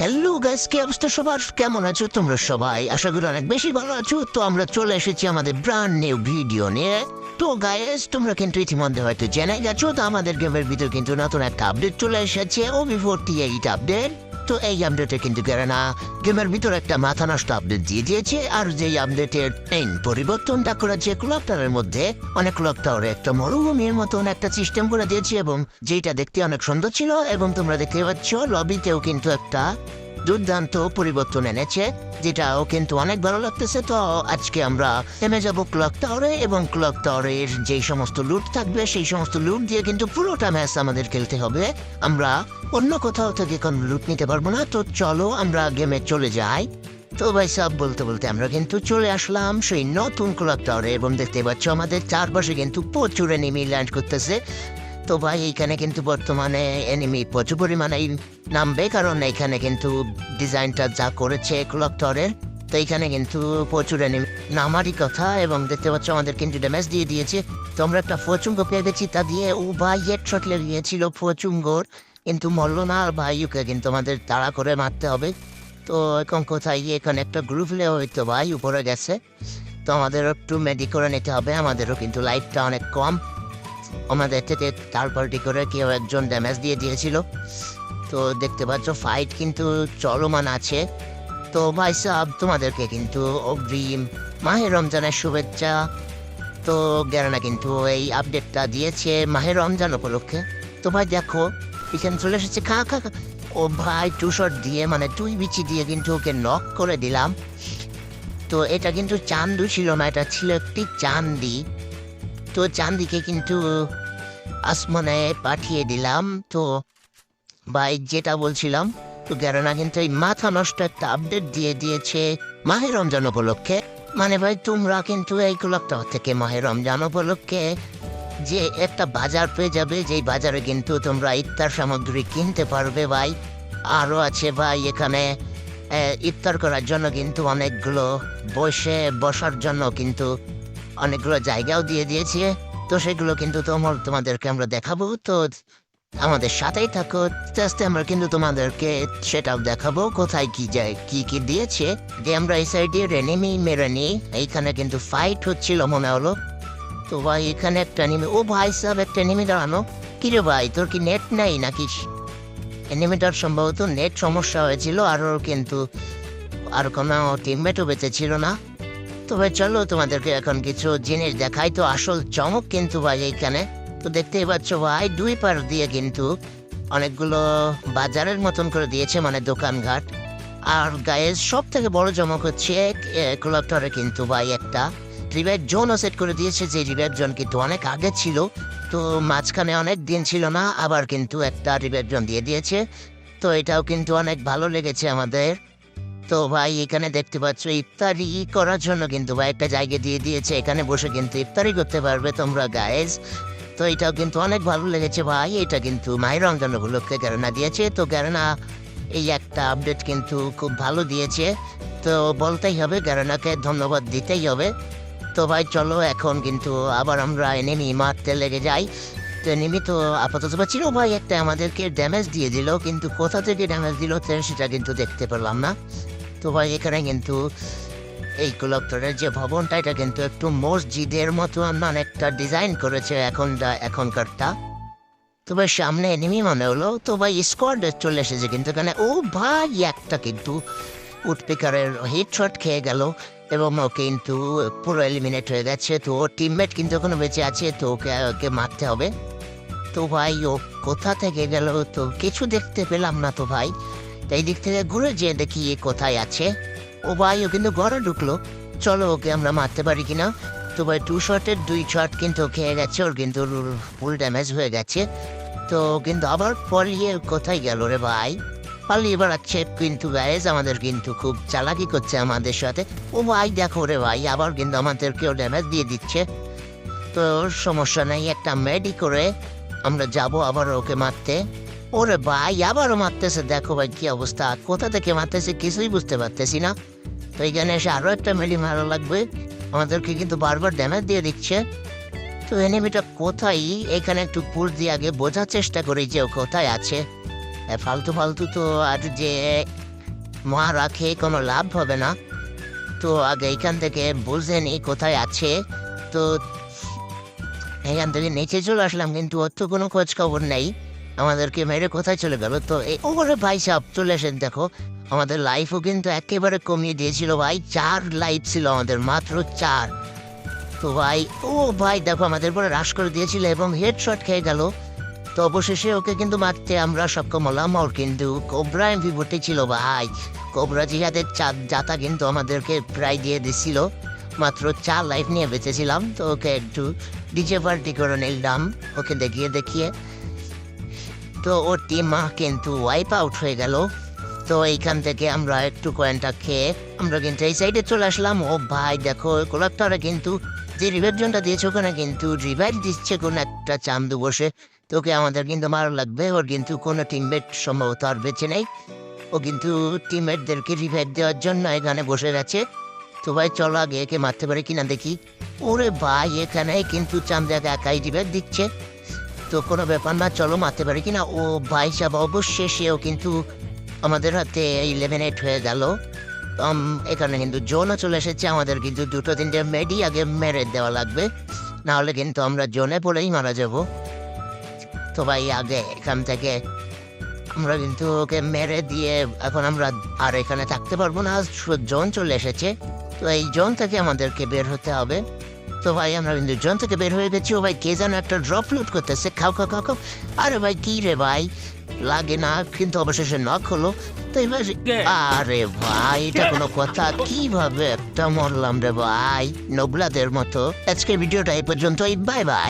Hello guys কি অবস্থা সবার? কেমন আছো তোমরা সবাই? আশা করি অনেক বেশি ভালো আছো। তো আমরা চলে এসেছি আমাদের ব্রান্ড নিউ ভিডিও নিয়ে। তো গাইস তোমরা কিন্তু ইতিমধ্যে হয়তো জেনে গেছো, তো আমাদের গেমের ভিতর কিন্তু নতুন একটা আপডেট চলে এসেছে ওবি ফোরটি এইট আপডেট তো এই আপডেটে কিন্তু না। গেমের ভিতর একটা মাথা নষ্ট আপডেট দিয়ে দিয়েছে, আর যে আপডেটের মেইন পরিবর্তনটা করেছে, ক্লকটারের মধ্যে অনেক ক্লকটাওয়ারে একটা মরুভূমির মতন একটা সিস্টেম করে দিয়েছে, এবং যেটা দেখতে অনেক সুন্দর ছিল, এবং তোমরা দেখতে পাচ্ছ লবিতেও কিন্তু একটা দুর্দান্ত পরিবর্তন এনেছে, যেটাও কিন্তু অনেক ভালো লাগতেছে। তো আজকে আমরা থেমে যাব ক্লক টাওয়ারে এবং ক্লক টাওয়ারের যেই সমস্ত লুট থাকবে, সেই সমস্ত লুট দিয়ে কিন্তু পুরোটা ম্যাচ আমাদের খেলতে হবে। আমরা অন্য কোথাও থেকে কোনো লুট নিতে পারব না। তো চলো আমরা গেমে চলে যাই। তো ভাই সব, বলতে বলতে আমরা কিন্তু চলে আসলাম সেই নতুন ক্লক টাওয়ারে এবং দেখতে পাচ্ছ আমাদের চারপাশে কিন্তু প্রচুর এনিমি ল্যান্ড করতেছে। তো ভাই, এইখানে কিন্তু বর্তমানে এনিমি প্রচুর পরিমাণে নামবে, কারণ এখানে কিন্তু ডিজাইনটা যা করেছে ক্লক টাওয়ারের তো এইখানে কিন্তু প্রচুর এনিমি নামারই কথা এবং দেখতে পাচ্ছ আমাদের কিন্তু ড্যামেজ দিয়ে দিয়েছে। তো আমরা একটা ফচুঙ্গ পেয়ে গেছি তা দিয়ে ও ভাই হেড শট লেগিয়েছিল ফচুঙ্গর কিন্তু মরল না, আর ভাই, ওকে কিন্তু আমাদের তাড়া করে মারতে হবে। তো এখন কোথায় এখানে একটা গ্রুপ লে হয়তো ভাই, উপরে গেছে। তো আমাদেরও একটু মেডি করে নিতে হবে, আমাদেরও কিন্তু লাইফটা অনেক কম। আমাদের থেকে তারপরটি করে কেউ একজন ড্যামেজ দিয়ে দিয়েছিল। তো দেখতে পাচ্ছ ফাইট কিন্তু চলমান আছে। তো ভাই সাহেব তোমাদেরকে কিন্তু অগ্রিম মাহে রমজানের শুভেচ্ছা। তো গ্যারানা কিন্তু এই আপডেটটা দিয়েছে মাহে রমজান উপলক্ষে। তো ভাই দেখো এখানে চলে এসেছে, খা খা। ও ভাই টু শট দিয়ে মানে দুই বিচি দিয়ে কিন্তু ওকে নক করে দিলাম। তো এটা কিন্তু চান্দু ছিল না, এটা ছিল একটি চান্দি। তো চান্দিকে কিন্তু আসমানে পাঠিয়ে দিলাম। তো ভাই, যেটা বলছিলাম, তো গ্যারানা কিন্তু এই মাথা নষ্ট একটা আপডেট দিয়ে দিয়েছে মাহে রমজান উপলক্ষে। মানে ভাই, তোমরা কিন্তু এই ক্লকটা থেকে মাহে রমজান উপলক্ষে যে একটা বাজার পেয়ে যাবে, যেই বাজারে কিন্তু তোমরা ইফতার সামগ্রী কিনতে পারবে ভাই। আরও আছে ভাই, এখানে ইফতার করার জন্য কিন্তু অনেকগুলো বসে বসার জন্য কিন্তু অনেকগুলো জায়গাও দিয়ে দিয়েছে। তো সেগুলো কিন্তু তোমার, তোমাদেরকে আমরা দেখাবো। তো আমাদের সাথেই থাকো। আস্তে আস্তে আমরা কিন্তু তোমাদেরকে সেটাও দেখাবো কোথায় কি যায়, কি কি দিয়েছে। যে আমরা এই সাইডে মেরে নিই এইখানে কিন্তু ফাইট হচ্ছিল মনে হলো। তো ভাই, এখানে একটা নেমে ও ভাই সাহেব, একটা নেমে দাঁড়ানো। কিরে ভাই, তোর কি নেট নাই নাকি? এনিমিটার সম্ভবত নেট সমস্যা হয়েছিল, আর ওর কিন্তু আর কোনো টিমমেটও বেঁচে ছিল না। তবে চলো তোমাদেরকে এখন কিছু জিনিস দেখাই। তো আসল চমক কিন্তু ভাই এইখানে। তো দেখতেই পাচ্ছ ভাই, দুই পার দিয়ে কিন্তু অনেকগুলো বাজারের মতন করে দিয়েছে মানে দোকানঘাট। আর গায়ে সব থেকে বড় চমক হচ্ছে ক্লবটারে কিন্তু ভাই একটা। রিভাইভ জোনও সেট করে দিয়েছে, যে রিভাইভ জোন কিন্তু অনেক আগে ছিল। তো মাঝখানে অনেক দিন ছিল না, আবার কিন্তু একটা রিভাইভ জোন দিয়ে দিয়েছে। তো এটাও কিন্তু অনেক ভালো লেগেছে আমাদের। তো ভাই, এখানে দেখতে পাচ্ছ, ইফতারি করার জন্য কিন্তু ভাই একটা জায়গা দিয়ে দিয়েছে। এখানে বসে কিন্তু ইফতারি করতে পারবে তোমরা গায়েস তো এটাও কিন্তু অনেক ভালো লেগেছে ভাই, এটা কিন্তু মায়ের রমজান উপলক্ষে গ্যারেনা দিয়েছে। তো গ্যারেনা এই একটা আপডেট কিন্তু খুব ভালো দিয়েছে। তো বলতেই হবে গ্যারেনাকে ধন্যবাদ দিতেই হবে। তো ভাই, চলো এখন কিন্তু আবার আমরা এনেমি মারতে লেগে যাই। তো এনেমি তো আপাতত ছিল ভাই একটা আমাদেরকে ড্যামেজ দিয়ে দিল, কিন্তু কোথা থেকে ড্যামেজ দিল সেটা কিন্তু দেখতে পেলাম না। তো ভাই, এখানে কিন্তু এই কুলক্টরের যে ভবনটা, এটা কিন্তু একটু মসজিদের মতো মানে একটা ডিজাইন করেছে এখন এখনকারটা। তো ভাই, সামনে এনিমি মনে হলো। তো ভাই স্কোয়াড চলে এসেছে কিন্তু এখানে। ও ভাই, একটা কিন্তু উটপিকারের হিট শট খেয়ে গেল এবং ও কিন্তু পুরো এলিমিনেট হয়ে গেছে। তো ওর টিমমেট কিন্তু এখনও বেঁচে আছে, তো ওকে ওকে মারতে হবে। তো ভাই, ও কোথা থেকে গেল? তো কিছু দেখতে পেলাম না তো ভাই। এই দিক থেকে ঘুরে যেয়ে দেখি এ কোথায় আছে। ও ভাই, ও কিন্তু ঘরে ঢুকলো। চলো, ওকে আমরা মারতে পারি কিনা? তো ভাই টু শটের দুই শট কিন্তু খেয়ে গেছে, ওর কিন্তু ফুল ড্যামেজ হয়ে গেছে। তো কিন্তু আবার পালিয়ে কোথায় গেল রে ভাই? পালিয়ে বেড়াচ্ছে কিন্তু গায়েজ আমাদের কিন্তু খুব চালাকি করছে আমাদের সাথে। ও ভাই, দেখো রে ভাই, আবার কিন্তু আমাদেরকেও ড্যামেজ দিয়ে দিচ্ছে। তো সমস্যা নেই, একটা মেডি করে আমরা যাব আবার ওকে মারতে। ওরে ভাই, আবারও মারতেছে। দেখো ভাই, কি অবস্থা। কোথা থেকে মারতেছে কিছুই বুঝতে পারতেছি না। তো এখানে এসে আরও একটা মেলি মারা লাগবে। আমাদেরকে কিন্তু বারবার ড্যামেজ দিয়ে দিচ্ছে। তো এনিমিটা কোথায়? এখানে একটু পুল দিয়ে আগে বোঝার চেষ্টা করি যে ও কোথায় আছে। ফালতু ফালতু তো আর যে মা রাখে, কোনো লাভ হবে না। তো আগে এখান থেকে বুঝে নি কোথায় আছে। তো এখান থেকে নিচে চলে আসলাম, কিন্তু ওর তো কোনো খোঁজ খবর নেই। আমাদেরকে মেরে কোথায় চলে গেল? তো এই ওরে ভাই সাহেব, চলে আসেন দেখো। আমাদের লাইফও কিন্তু একেবারে কমিয়ে দিয়েছিল ভাই। চার লাইফ ছিল আমাদের, মাত্র চার। তো ভাই, ও ভাই, দেখো আমাদের পরে হ্রাস করে দিয়েছিল এবং হেডশট খেয়ে গেল। তো অবশেষে ওকে কিন্তু মারতে আমরা সক্ষম হলাম, ওর কিন্তু কোবরা এমভিভোটে ছিল ভাই। কোবরা জিহাদের চাঁদ জাতা কিন্তু আমাদেরকে প্রায় দিয়ে দিছিল। মাত্র চার লাইফ নিয়ে বেঁচেছিলাম। তো ওকে একটু ডিজে পার্টি করে নিলাম, ওকে দেখিয়ে দেখিয়ে। তো ওর টিম কিন্তু ওয়াইপ আউট হয়ে গেল। তো এইখান থেকে আমরা একটু কয়েনটা খেয়ে আমরা কিন্তু এই সাইডে চলে আসলাম। ও ভাই, দেখো কোলাপ্টারে কিন্তু যে রিভাইভজনটা দিয়েছে, ওখানে কিন্তু রিভাইভ দিচ্ছে কোনো একটা চান্দু বসে। তোকে আমাদের কিন্তু মারা লাগবে, ওর কিন্তু কোনো টিমমেট সম্ভবত আর বেঁচে নেই। ও কিন্তু টিমমেটদেরকে রিভাইভ দেওয়ার জন্য এখানে বসে গেছে। তো ভাই, চলো আগে একে মারতে পারে কিনা দেখি। ওরে ভাই, এখানে কিন্তু চান্দাকে একাই রিভাইভ দিচ্ছে। তো কোনো ব্যাপার না, চলো মারতে পারি কিনা? ও ভাই সাহেব অবশ্যই সেও কিন্তু আমাদের হাতে ইলেভেন এইট হয়ে গেল। এখানে কিন্তু জোনও চলে এসেছে, আমাদের কিন্তু দুটো তিনটে মেডি আগে মেরে দেওয়া লাগবে। নাহলে কিন্তু আমরা জোনে পড়েই মারা যাব। তো ভাই, আগে এখান থেকে আমরা কিন্তু ওকে মেরে দিয়ে এখন আমরা আর এখানে থাকতে পারব না জোন চলে এসেছে। তো এই জোন থেকে আমাদেরকে বের হতে হবে। তো ভাই আমরা কিন্তু জন থেকে বের হয়ে গেছি। ও ভাই কে যেন একটা ড্রপ লোড করতেছে। খাও খাও খাও খাও। আরে ভাই কি রে ভাই? লাগে না কিন্তু অবশেষে নক হলো। তো এবার আরে ভাই এটা কোনো কথা। কীভাবে একটা মরলাম রে ভাই? নবলাদের মতো। আজকে ভিডিওটা এই পর্যন্তই। Bye bye.